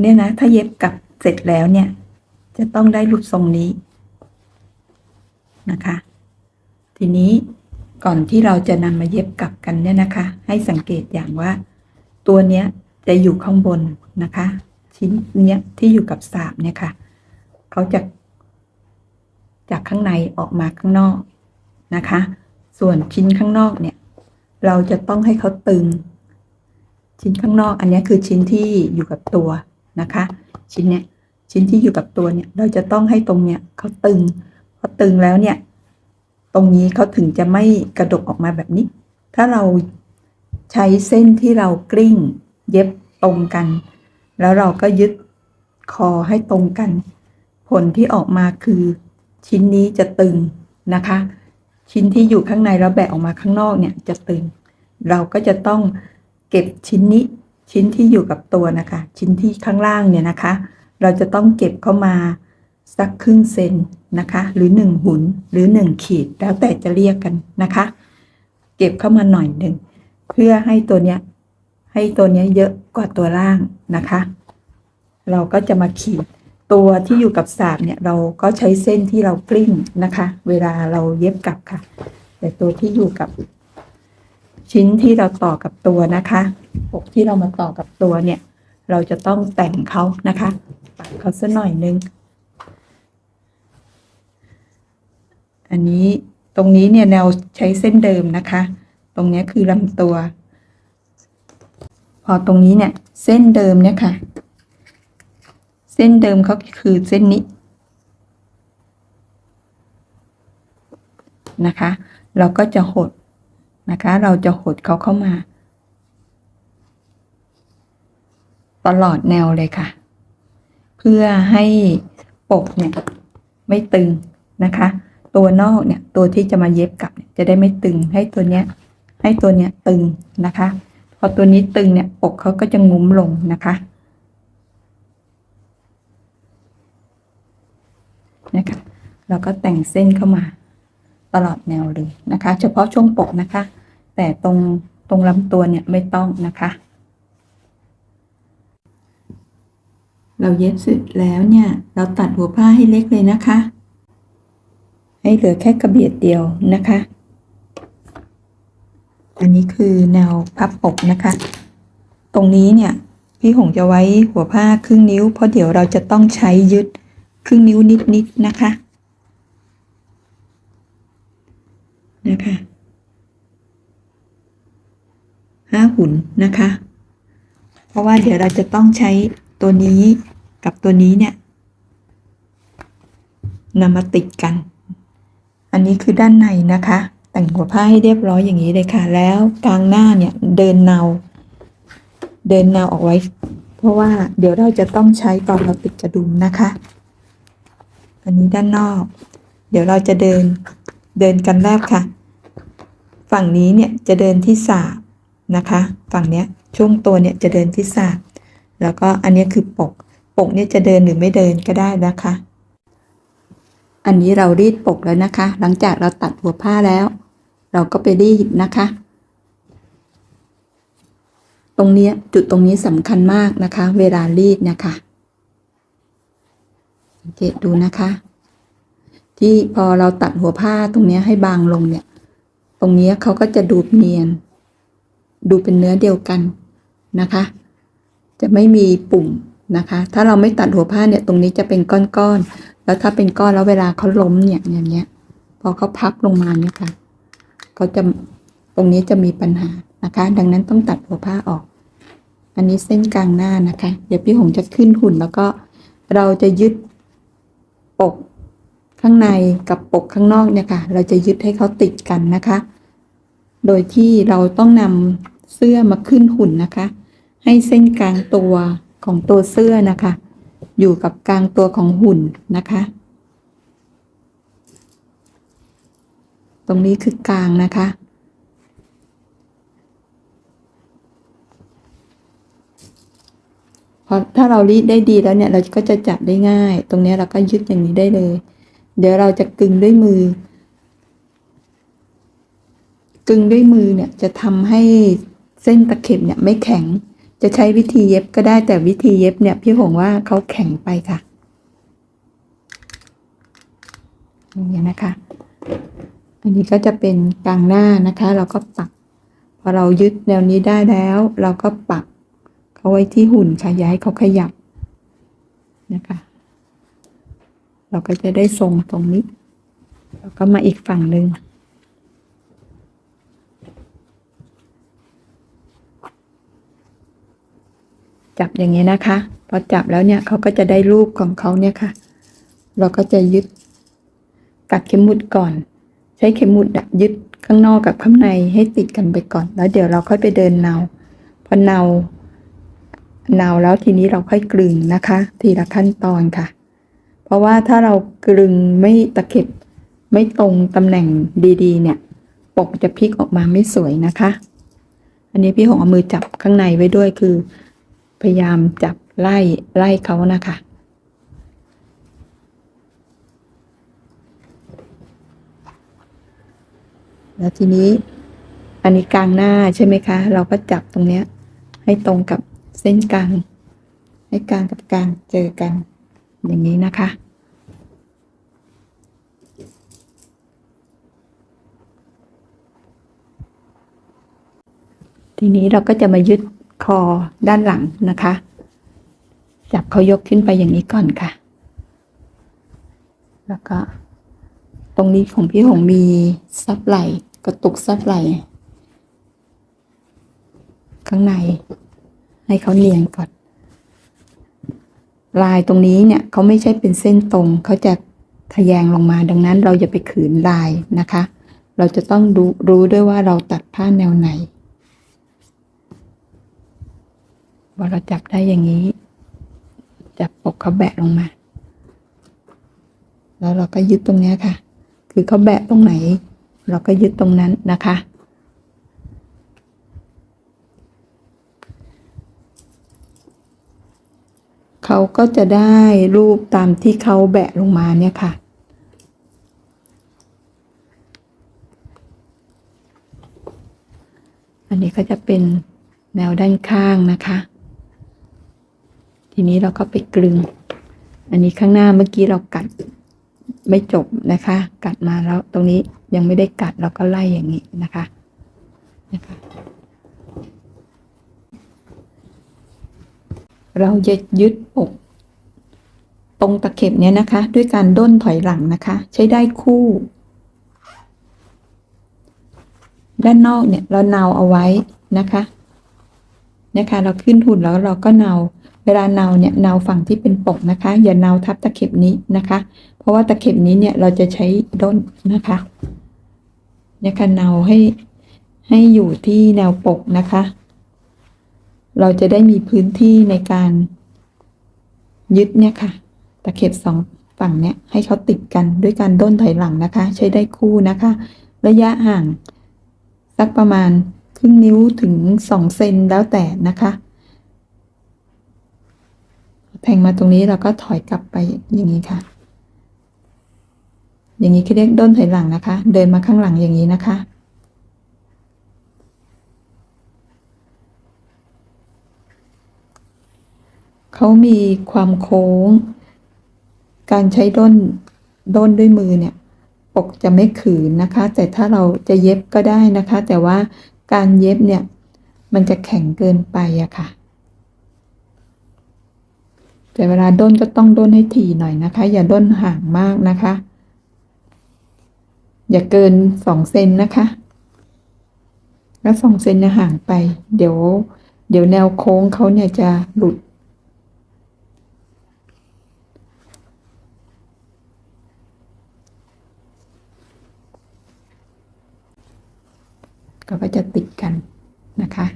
เนี่ยนะ ถ้าเย็บกับเสร็จแล้วเนี่ย จะต้องได้รูปทรงนี้นะคะ ทีนี้ก่อนที่เราจะนำมาเย็บกลับกันเนี่ยนะคะ ให้สังเกตอย่างว่า ตัวเนี้ยจะอยู่ข้างบนนะคะ ชิ้นเนี้ยที่อยู่กับสาบเนี่ยค่ะเขาจะจากข้างในออกมาข้างนอกนะคะ ส่วนชิ้นข้างนอกเนี่ย เราจะต้องให้เขาตึง ชิ้นข้างนอกอันนี้คือชิ้นที่อยู่กับตัว นะคะ ชิ้นเนี้ยชิ้นที่อยู่กับตัวเนี่ยเราจะต้องให้ตรงเนี้ยเขาตึงพอตึงแล้วเนี่ย ตรงนี้เขาถึงจะไม่กระดกออกมาแบบนี้ ถ้าเราใช้เส้นที่เรากลิ้งเย็บตรงกัน แล้วเราก็ยึดคอให้ตรงกัน ผลที่ออกมาคือชิ้นนี้จะตึงนะคะ ชิ้นที่อยู่ข้างในแล้วแบะออกมาข้างนอกเนี่ยจะตึง เราก็จะต้องเก็บชิ้นนี้ ชิ้นที่อยู่กับตัวนะคะ ชิ้นที่ข้างล่างเนี่ยนะคะ เราจะต้องเก็บเข้ามาสักครึ่งเซนนะคะ หรือหนึ่งหุนหรือหนึ่งขีดแล้วแต่จะเรียกกันนะคะ เก็บเข้ามาหน่อยหนึ่งเพื่อให้ตัวเนี้ยให้ตัวเนี้ยเยอะกว่าตัวล่างนะคะ เราก็จะมาขีดตัวที่อยู่กับสาบเนี่ยเราก็ใช้เส้นที่เรากลิ้งนะคะ เวลาเราเย็บกลับค่ะ แต่ตัวที่อยู่กับชิ้นที่เราต่อกับตัวนะคะ ปกที่เรามาต่อกับตัวเนี่ย เราจะต้องแต่งเขานะคะปัดเขาสักหน่อยนึง อันนี้ตรงนี้เนี่ยแนวใช้เส้นเดิมนะคะ ตรงนี้คือลำตัว พอตรงนี้เนี่ย เส้นเดิมเนี่ยค่ะ เส้นเดิมเขาคือเส้นนี้นะคะ เราก็จะหดนะคะ เราจะหดเขาเข้ามา ตลอดแนวเลยค่ะ เพื่อให้ปกเนี่ยไม่ตึงนะคะ ตัวนอกเนี่ยตัวที่จะมาเย็บกลับจะได้ไม่ตึงให้ตัวเนี้ยให้ตัวเนี้ยตึงนะคะ พอตัวนี้ตึงเนี่ยปกเขาก็จะงุ้มลงนะคะนะคะเราก็แต่งเส้นเข้ามาตลอดแนวเลยนะคะ เฉพาะช่วงปกนะคะ แต่ตรงตรงลำตัวเนี่ยไม่ต้องนะคะ เราเย็บเสร็จแล้วเนี่ย เราตัดหัวผ้าให้เล็กเลยนะคะ ให้เหลือแค่กระเบียดเดียวนะคะ อันนี้คือแนวพับปกนะคะ ตรงนี้เนี่ย พี่หงจะไว้หัวผ้าครึ่งนิ้ว เพราะเดี๋ยวเราจะต้องใช้ยึดครึ่งนิ้วนิดๆนะคะ นะคะ ห้าหุ่นนะคะ เพราะว่าเดี๋ยวเราจะต้องใช้ตัวนี้ กับตัวนี้เนี่ยนำมาติดกัน อันนี้คือด้านในนะคะ แต่งหัวผ้าให้เรียบร้อยอย่างนี้เลยค่ะ แล้วกลางหน้าเนี่ยเดินเนา เดินเนาออกไว้ เพราะว่าเดี๋ยวเราจะต้องใช้ตอนเราติดกระดุมนะคะ อันนี้ด้านนอก เดี๋ยวเราจะเดินเดินกันแรกค่ะ ฝั่งนี้เนี่ยจะเดินที่สาบนะคะ ฝั่งเนี้ยช่วงตัวเนี่ยจะเดินที่สาบแล้วก็อันนี้คือปก ปกเนี่ยจะเดินหรือไม่เดินก็ได้นะคะ อันนี้เรารีดปกแล้วนะคะ หลังจากเราตัดหัวผ้าแล้ว เราก็ไปรีดนะคะ ตรงนี้จุดตรงนี้สำคัญมากนะคะ เวลารีดนะคะสังเกตดูนะคะ ที่พอเราตัดหัวผ้าตรงนี้ให้บางลงเนี่ย ตรงนี้เขาก็จะดูเนียน ดูเป็นเนื้อเดียวกันนะคะ จะไม่มีปุ่ม นะคะ ถ้าเราไม่ตัดหัวผ้าเนี่ยตรงนี้จะเป็นก้อนๆ แล้วถ้าเป็นก้อนแล้วเวลาเขาล้มเนี่ยอย่างเงี้ย พอเขาพับลงมาเนี่ยค่ะเขาจะตรงนี้จะมีปัญหานะคะ ดังนั้นต้องตัดหัวผ้าออก อันนี้เส้นกลางหน้านะคะ เดี๋ยวพี่หงจะขึ้นหุ่นแล้วก็เราจะยึดปกข้างในกับปกข้างนอกเนี่ยค่ะ เราจะยึดให้เขาติดกันนะคะ โดยที่เราต้องนำเสื้อมาขึ้นหุ่นนะคะ ให้เส้นกลางตัว ของตัวเสื้อนะคะ อยู่กับกลางตัวของหุ่นนะคะ ตรงนี้คือกลางนะคะ พอถ้าเรารีดได้ดีแล้วเนี่ย เราก็จะจับได้ง่าย ตรงนี้เราก็ยึดอย่างนี้ได้เลย เดี๋ยวเราจะกึงด้วยมือกึงด้วยมือเนี่ยจะทำให้เส้นตะเข็บเนี่ยไม่แข็ง จะใช้วิธีเย็บก็ได้แต่วิธีเย็บเนี่ยพี่หงว่าเขาแข็งไปค่ะอย่างนี้นะคะ อันนี้ก็จะเป็นกลางหน้านะคะ เราก็ปัก พอเรายึดแนวนี้ได้แล้ว เราก็ปักเขาไว้ที่หุ่นค่ะย่าให้เขาขยับนะคะ เราก็จะได้ทรงตรงนี้แล้วก็มาอีกฝั่งหนึ่ง จับอย่างนี้นะคะ พอจับแล้วเนี่ยเขาก็จะได้รูปของเขาเนี่ยค่ะ เราก็จะยึดกัดเข็มหมุดก่อน ใช้เข็มหมุดอะยึดข้างนอกกับข้างในให้ติดกันไปก่อน แล้วเดี๋ยวเราค่อยไปเดินเนาพอเนาเนาแล้วทีนี้เราค่อยกลึงนะคะ ทีละขั้นตอนค่ะ เพราะว่าถ้าเรากลึงไม่ตะเข็บไม่ตรงตำแหน่งดีๆ เนี่ย ปกจะพลิกออกมาไม่สวยนะคะ อันนี้พี่หงเอามือจับข้างในไว้ด้วยคือ พยายามจับไล่ไล่เขานะคะแล้วทีนี้อันนี้กลางหน้าใช่ไหมคะ เราก็จับตรงเนี้ย ให้ตรงกับเส้นกลาง ให้กลางกับกลางเจอกัน อย่างนี้นะคะ ทีนี้เราก็จะมายึด คอด้านหลังนะคะ จับเขายกขึ้นไปอย่างนี้ก่อนค่ะ แล้วก็ ตรงนี้ของพี่หงมีซับไหลกระตุกซับไหลข้างใน ให้เขาเนียนก่อน ลายตรงนี้เนี่ยเขาไม่ใช่เป็นเส้นตรงเขาจะทะแยงลงมาดังนั้นเราอย่าไปขืนลายนะคะ เราจะต้องรู้รู้ด้วยว่าเราตัดผ้าแนวไหน พ อเราจับได้อย่างนี้ จับปกเขาแบะลงมา แล้วเราก็ยึดตรงนี้ค่ะ คือเขาแบะตรงไหน เราก็ยึดตรงนั้นนะคะ เขาก็จะได้รูปตามที่เขาแบะลงมาเนี่ยค่ะอันนี้ก็จะเป็นแนวด้านข้างนะคะ ทีนี้เราก็ไปกลึง อันนี้ข้างหน้าเมื่อกี้เรากัดไม่จบนะคะ กัดมาแล้วตรงนี้ยังไม่ได้กัดเราก็ไล่อย่างนี้นะคะนะคะเราจะยึดปกตรงตะเข็บเนี้ยนะคะ ด้วยการด้นถอยหลังนะคะ ใช้ได้คู่ ด้านนอกเนี่ยเราเนาเอาไว้นะคะนะคะ เราขึ้นหุ่นแล้วเราก็เนา เวลาเนาเนี่ยเนาฝั่งที่เป็นปกนะคะ อย่าเนาทับตะเข็บนี้นะคะ เพราะว่าตะเข็บนี้เนี่ยเราจะใช้ด้นนะคะเนี่ยค่ะเนาให้ให้อยู่ที่แนวปกนะคะ เราจะได้มีพื้นที่ในการยึดเนี่ยค่ะ ตะเข็บสองฝั่งเนี่ยให้เขาติดกันด้วยการด้นถอยหลังนะคะ ใช้ได้คู่นะคะ ระยะห่างสักประมาณครึ่งนิ้วถึงสองเซนแล้วแต่นะคะ แทงมาตรงนี้เราก็ถอยกลับไปอย่างนี้ค่ะ อย่างนี้คือเรียกด้นถอยหลังนะคะ เดินมาข้างหลังอย่างนี้นะคะ เขามีความโค้ง การใช้ด้นด้นด้วยมือเนี่ยปกจะไม่ขืนนะคะ แต่ถ้าเราจะเย็บก็ได้นะคะ แต่ว่าการเย็บเนี่ย มันจะแข็งเกินไปอะค่ะ แต่เวลาด้นก็ต้องด้นให้ถี่หน่อยนะคะ อย่าด้นห่างมากนะคะ อย่าเกินสองเซนนะคะ แล้วสองเซนเนี่ยห่างไป เดี๋ยว เดี๋ยวแนวโค้งเขาเนี่ยจะหลุด ก็จะติดกันนะคะ